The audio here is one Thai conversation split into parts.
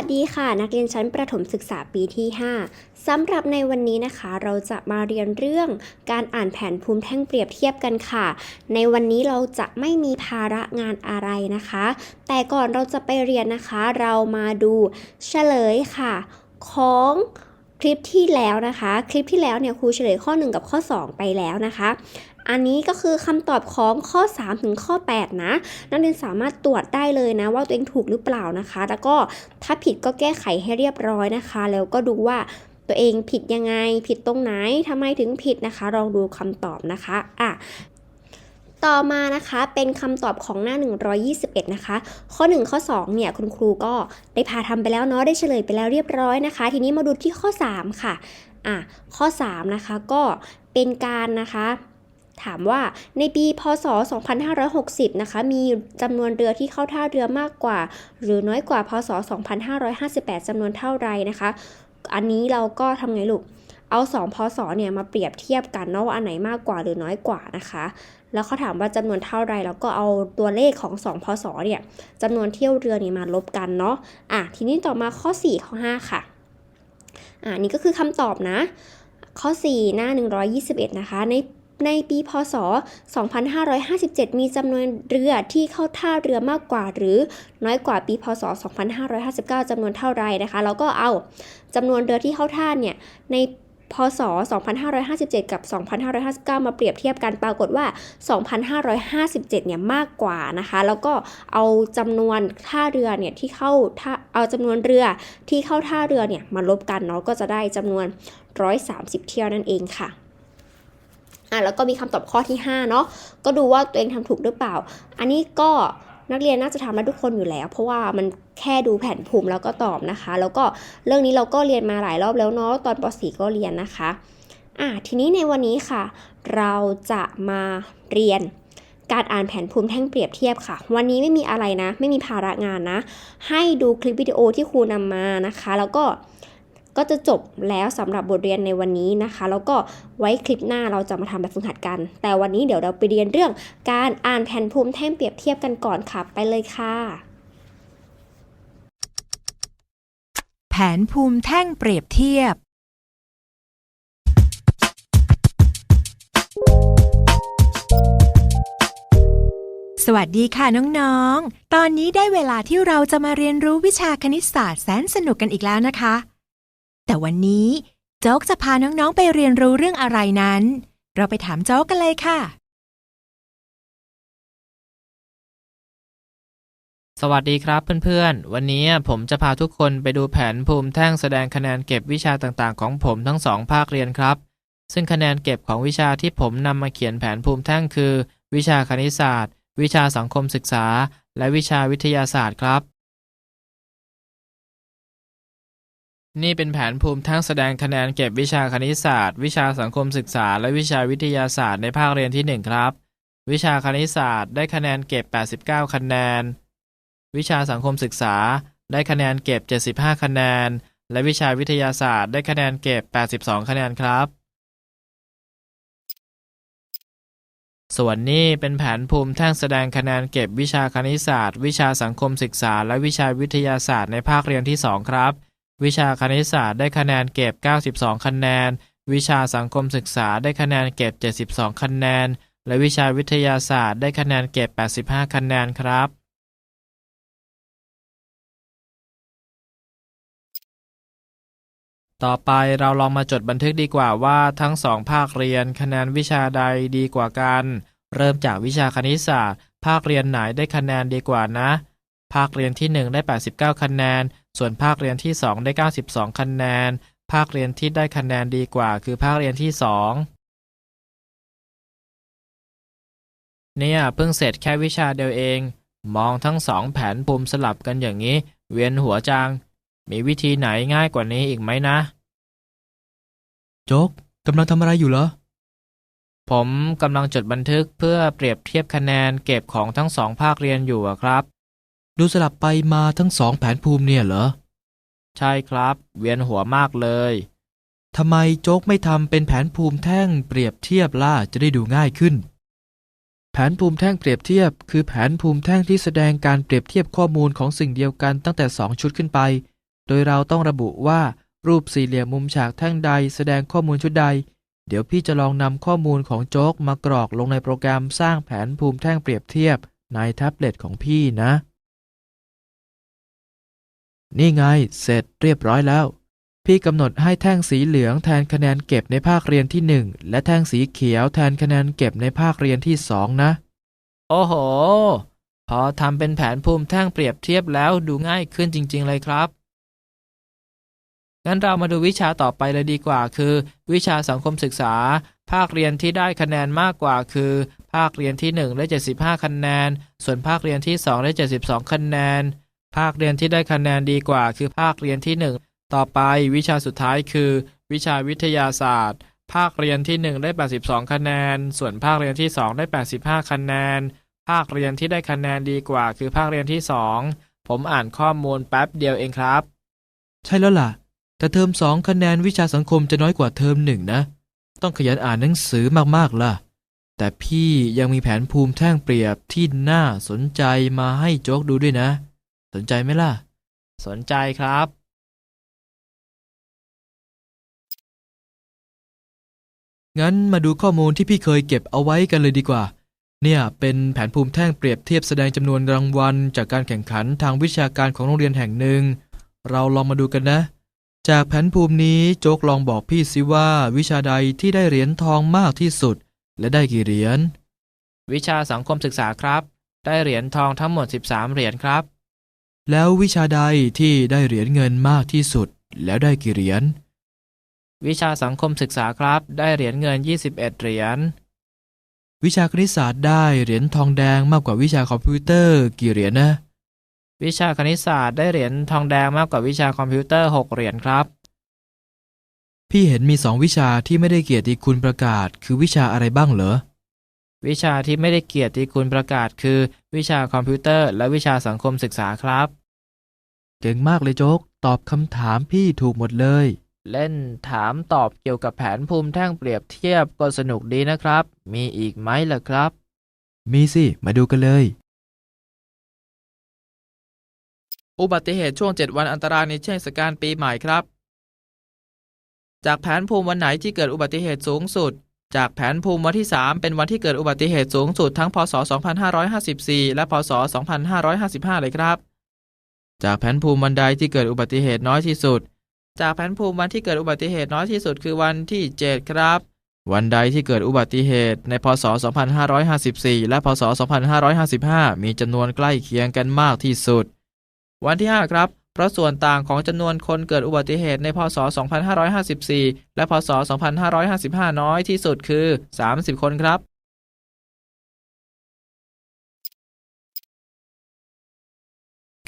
วัสดีค่ะ นักเรียนชั้นประถมศึกษาปีที่ 5สำหรับในวันนี้นะคะ เราจะมาเรียนเรื่องการอ่านแผนภูมิแท่งเปรียบเทียบกันค่ะ ในวันนี้เราจะไม่มีภาระงานอะไรนะคะ แต่ก่อนเราจะไปเรียนนะคะ เรามาดูเฉลยค่ะ ของคลิปที่แล้วนะคะ คลิปที่แล้วเนี่ยครูเฉลยข้อ 1 กับข้อ 2 ไปแล้วนะคะ อันนี้ก็คือคำตอบของข้อ 3 ถึงข้อ 8 นะ นักเรียนสามารถตรวจได้เลยนะ ว่าตัวเองถูกหรือเปล่านะคะ แล้วก็ถ้าผิดก็แก้ไขให้เรียบร้อยนะคะ แล้วก็ดูว่าตัวเองผิดยังไง ผิดตรงไหนทำไมถึงผิดนะคะ ลองดูคำตอบนะคะอะต่อมานะคะเป็นคำตอบของหน้า 121 นะคะ ข้อ 1 ข้อ 2 เนี่ยคุณครูก็ได้พาทำไปแล้วเนาะได้เฉลยไปแล้วเรียบร้อยนะคะ ทีนี้มาดูที่ข้อ 3 ค่ะอะข้อ 3 นะคะก็เป็นการนะคะ ถามว่าในปีพศ 2560 นะคะ มีจำนวนเรือที่เข้าท่าเรือมากกว่า หรือน้อยกว่าพศ 2558 จำนวนเท่าไรนะคะ อันนี้เราก็ทำไงลูก เอา 2 พศ เนี่ยมาเปรียบเทียบกันเนาะว่าอันไหนมากกว่าหรือน้อยกว่านะคะ แล้วเขาถามว่าจำนวนเท่าไรแล้วก็เอาตัวเลขของ 2 พศ เนี่ยจำนวนเที่ยวเรือนี่มาลบกันเนาะ อะ ทีนี้ต่อมาข้อ 4 ข้อ 5 ค่ะ อ่านี่ก็คือคำตอบนะ ข้อ 4 หน้า 121 นะคะ ใน ในปีพศ 2557 มีจำนวนเรือที่เข้าท่าเรือมากกว่า หรือน้อยกว่าปีพศ 2559จำนวนเท่าไรนะคะ แล้วก็เอาจำนวนเรือที่เข้าท่าเนี่ยในพศ 2557 กับ 2559 มาเปรียบเทียบกันปรากฏว่า 2557 เนี่ยมากกว่านะคะ แล้วก็เอาจำนวนท่าเรือเนี่ยที่เข้าท่าเอาจำนวนเรือที่เข้าท่าเรือเนี่ยมาลบกันเนาะก็จะได้จำนวน 130 เที่ยวนั่นเองค่ะ อะแล้วก็มีคำตอบข้อที่ 5 เนาะก็ดูว่าตัวเองทำถูกหรือเปล่า อันนี้ก็นักเรียนน่าจะทำได้ทุกคนอยู่แล้ว เพราะว่ามันแค่ดูแผนภูมิแล้วก็ตอบนะคะ แล้วก็เรื่องนี้เราก็เรียนมาหลายรอบแล้วเนาะตอนป .4 ก็เรียนนะคะอะทีนี้ในวันนี้ค่ะ เราจะมาเรียนการอ่านแผนภูมิแท่งเปรียบเทียบค่ะ วันนี้ไม่มีอะไรนะ ไม่มีภาระงานนะ ให้ดูคลิปวิดีโอที่ครูนำมานะคะ แล้วก็ ก็จะจบแล้วสำหรับบทเรียนในวันนี้นะคะ แล้วก็ไว้คลิปหน้าเราจะมาทำแบบฝึกหัดกัน แต่วันนี้เดี๋ยวเราไปเรียนเรื่องการอ่านแผนภูมิแท่งเปรียบเทียบกันก่อนค่ะ ไปเลยค่ะ แผนภูมิแท่งเปรียบเทียบสวัสดีค่ะน้องๆ ตอนนี้ได้เวลาที่เราจะมาเรียนรู้วิชาคณิตศาสตร์แสนสนุกกันอีกแล้วนะคะ แต่วันนี้โจ๊กจะพาน้องๆไปเรียนรู้เรื่องอะไรนั้น เราไปถามโจ๊กกันเลยค่ะ สวัสดีครับเพื่อนๆ วันนี้ผมจะพาทุกคนไปดูแผนภูมิแท่งแสดงคะแนนเก็บวิชาต่างๆ ของผมทั้งสองภาคเรียนครับ ซึ่งคะแนนเก็บของวิชาที่ผมนำมาเขียนแผนภูมิแท่งคือ วิชาคณิตศาสตร์ วิชาสังคมศึกษา และวิชาวิทยาศาสตร์ครับ นี่เป็นแผนภูมิแท่งแสดงคะแนนเก็บวิชาคณิตศาสตร์ วิชาสังคมศึกษา และวิชาวิทยาศาสตร์ในภาคเรียนที่หนึ่งครับ วิชาคณิตศาสตร์ได้คะแนนเก็บ 89 คะแนน วิชาสังคมศึกษาได้คะแนนเก็บ 75 คะแนน และวิชาวิทยาศาสตร์ได้คะแนนเก็บ 82 คะแนนครับ ส่วนนี้เป็นแผนภูมิแท่งแสดงคะแนนเก็บวิชาคณิตศาสตร์ วิชาสังคมศึกษา และวิชาวิทยาศาสตร์ในภาคเรียนที่ 2 ครับ วิชาคณิตศาสตร์ได้คะแนนเก็บ 92 คะแนน วิชาสังคมศึกษาได้คะแนนเก็บ 72 คะแนน และวิชาวิทยาศาสตร์ได้คะแนนเก็บ 85 คะแนนครับ ต่อไปเราลองมาจดบันทึกดีกว่าว่าทั้งสองภาคเรียนคะแนนวิชาใดดีกว่ากัน เริ่มจากวิชาคณิตศาสตร์ ภาคเรียนไหนได้คะแนนดีกว่านะ ภาคเรียนที่ 1 ได้ 89 คะแนน ส่วนภาคเรียนที่ 2 ได้ 92 คะแนน ภาคเรียนที่ได้คะแนนดีกว่า คือภาคเรียนที่ 2 เนี่ยเพิ่งเสร็จแค่วิชาเดียวเอง มองทั้งสองแผนภูมิสลับกันอย่างนี้ เวียนหัวจัง มีวิธีไหนง่ายกว่านี้อีกไหมนะ โจ๊กกำลังทำอะไรอยู่เหรอ ผมกำลังจดบันทึกเพื่อเปรียบเทียบคะแนนเก็บของทั้งสองภาคเรียนอยู่อะครับ ดูสลับไปมาทั้งสองแผนภูมิเนี่ยเหรอ ใช่ครับ เวียนหัวมากเลยทำไมโจ๊กไม่ทำเป็นแผนภูมิแท่งเปรียบเทียบล่ะจะได้ดูง่ายขึ้น แผนภูมิแท่งเปรียบเทียบ คือแผนภูมิแท่งที่แสดงการเปรียบเทียบข้อมูลของสิ่งเดียวกันตั้งแต่ 2 ชุดขึ้นไป โดยเราต้องระบุว่ารูปสี่เหลี่ยมมุมฉากแท่งใดแสดงข้อมูลชุดใด เดี๋ยวพี่จะลองนำข้อมูลของโจ๊กมากรอกลงในโปรแกรมสร้างแผนภูมิแท่งเปรียบเทียบในแท็บเล็ตของพี่นะ นี่ไง เสร็จเรียบร้อยแล้ว พี่กำหนดให้แท่งสีเหลืองแทนคะแนนเก็บในภาคเรียนที่ 1 และแท่งสีเขียวแทนคะแนนเก็บในภาคเรียนที่ 2 นะ โอ้โห พอทำเป็นแผนภูมิแท่งเปรียบเทียบแล้วดูง่ายขึ้นจริง ๆ เลยครับ งั้นเรามาดูวิชาต่อไปเลยดีกว่า คือ วิชาสังคมศึกษา ภาคเรียนที่ได้คะแนนมากกว่าคือ ภาคเรียนที่1ได้75 คะแนน ส่วนภาคเรียนที่2ได้72 คะแนน ภาคเรียนที่ได้คะแนนดีกว่า คือภาคเรียนที่ 1 ต่อไปวิชาสุดท้ายคือ วิชาวิทยาศาสตร์ ภาคเรียนที่ 1 ได้ 82 คะแนน ส่วนภาคเรียนที่ 2 ได้ 85 คะแนน ภาคเรียนที่ได้คะแนนดีกว่า คือภาคเรียนที่ 2 ผมอ่านข้อมูลแป๊บเดียวเองครับ ใช่แล้วล่ะ แต่เทอมสองคะแนนวิชาสังคมจะน้อยกว่าเทอมหนึ่งนะ ต้องขยันอ่านหนังสือมากๆล่ะแต่พี่ยังมีแผนภูมิแท่งเปรียบที่น่าสนใจมาให้โจ๊กดูด้วยนะ สนใจไหมล่ะ สนใจครับงั้นมาดูข้อมูลที่พี่เคยเก็บเอาไว้กันเลยดีกว่า เนี่ยเป็นแผนภูมิแท่งเปรียบเทียบแสดงจำนวนรางวัล จากการแข่งขันทางวิชาการของโรงเรียนแห่งหนึ่ง เราลองมาดูกันนะ จากแผนภูมินี้โจ๊กลองบอกพี่สิว่าวิชาใดที่ได้เหรียญทองมากที่สุด และได้กี่เหรียญ วิชาสังคมศึกษาครับ ได้เหรียญทองทั้งหมด 13 เหรียญครับ แล้ววิชาใดที่ได้เหรียญเงินมากที่สุดแล้วได้กี่เหรียญ วิชาสังคมศึกษาครับ ได้เหรียญเงิน 21 เหรียญ วิชาคณิตศาสตร์ได้เหรียญทองแดงมากกว่าวิชาคอมพิวเตอร์กี่เหรียญนะ วิชาคณิตศาสตร์ได้เหรียญทองแดงมากกว่าวิชาคอมพิวเตอร์ 6 เหรียญครับ พี่เห็นมีสองวิชาที่ไม่ได้เกียรติคุณประกาศ คือวิชาอะไรบ้างเหรอ วิชาที่ไม่ได้เกียรติคุณประกาศคือ วิชาคอมพิวเตอร์ และวิชาสังคมศึกษาครับ เก่งมากเลยโจ๊ก ตอบคำถามพี่ถูกหมดเลย เล่นถามตอบเกี่ยวกับแผนภูมิแท่งเปรียบเทียบก็สนุกดีนะครับ มีอีกไหมล่ะครับ มีสิ มาดูกันเลย อุบัติเหตุช่วง 7 วันอันตรายในเทศกาลปีใหม่ครับ จากแผนภูมิวันไหนที่เกิดอุบัติเหตุสูงสุด จากแผนภูมิวันที่ 3 เป็นวันที่เกิดอุบัติเหตุสูงสุดทั้งพศ 2554 และพศ 2555 เลยครับ จากแผนภูมิวันใดที่เกิดอุบัติเหตุน้อยที่สุด จากแผนภูมิวันที่เกิดอุบัติเหตุน้อยที่สุดคือวันที่ 7 ครับ วันใดที่เกิดอุบัติเหตุในพศ 2554 และพศ 2555 มีจำนวนใกล้เคียงกันมากที่สุด วันที่ 5 ครับ เพราะส่วนต่างของจำนวนคนเกิดอุบัติเหตุในพศ 2554 และพศ 2555 น้อยที่สุดคือ 30 คนครับ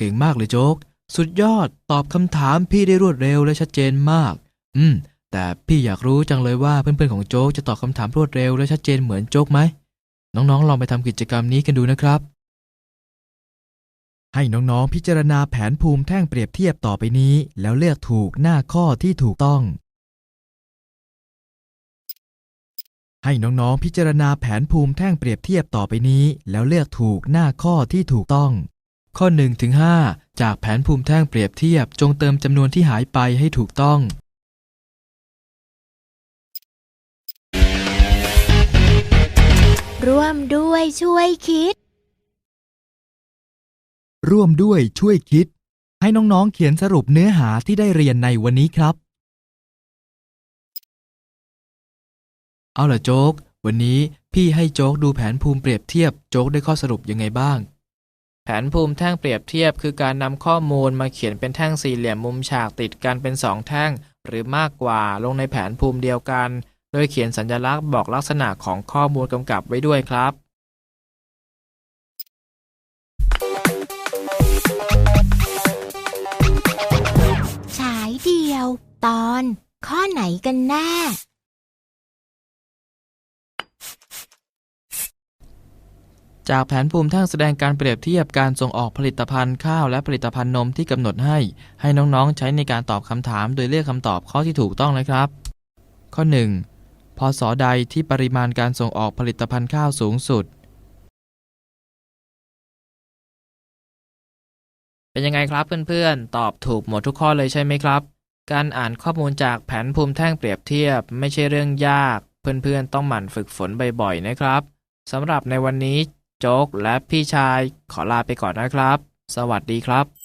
เก่งมากเลยโจ๊ก สุดยอดตอบคำถามพี่ได้รวดเร็วและชัดเจนมาก อืม แต่พี่อยากรู้จังเลยว่าเพื่อนๆของโจ๊กจะตอบคำถามรวดเร็วและชัดเจนเหมือนโจ๊กไหม น้องๆ ลองไปทำกิจกรรมนี้กันดูนะครับ ให้น้องๆ พิจารณาแผนภูมิแท่งเปรียบเทียบต่อไปนี้ แล้วเลือกถูกหน้าข้อที่ถูกต้องให้น้องๆ พิจารณาแผนภูมิแท่งเปรียบเทียบต่อไปนี้ แล้วเลือกถูกหน้าข้อที่ถูกต้อง ข้อ1ถึง5จากแผนภูมิแท่งเปรียบเทียบ จงเติมจำนวนที่หายไปให้ถูกต้อง ร่วมด้วยช่วยคิด ร่วมด้วยช่วยคิด ให้น้องๆเขียนสรุปเนื้อหาที่ได้เรียนในวันนี้ครับ เอาล่ะโจ๊ก วันนี้พี่ให้โจ๊กดูแผนภูมิเปรียบเทียบ โจ๊กได้ข้อสรุปยังไงบ้างแผ นภูมิแท่งเปรียบเทียบคือการนำข้อมูลมาเขียนเป็นแท่งสี่เหลี่ยมมุมฉากติดกันเป็นสองแท่ง หรือมากกว่าลงในแผนภูมิเดียวกัน โดยเขียนสัญลักษณ์บอกลักษณะของข้อมูลกำกับไว้ด้วยครับฉายเดียว ตอนข้อไหนกันแน่ จากแผนภูมิทั้งแสดงการเปรียบเทียบการส่งออกผลิตภัณฑ์ข้าวและผลิตภัณฑ์นมที่กำหนดให้ ให้น้องๆ ใช้ในการตอบคำถาม โดยเลือกคำตอบข้อที่ถูกต้องนะครับ ข้อ 1. พศใดที่ปริมาณการส่งออกผลิตภัณฑ์ข้าวสูงสุด เป็นยังไงครับเพื่อนๆ ตอบถูกหมดทุกข้อเลยใช่ไหมครับ การอ่านข้อมูลจากแผนภูมิแท่งเปรียบเทียบ ไม่ใช่เรื่องยาก เพื่อนๆ ต้องหมั่นฝึกฝนบ่อยๆ นะครับสำหรับในวันนี้ โจ๊กและพี่ชายขอลาไปก่อนนะครับ สวัสดีครับ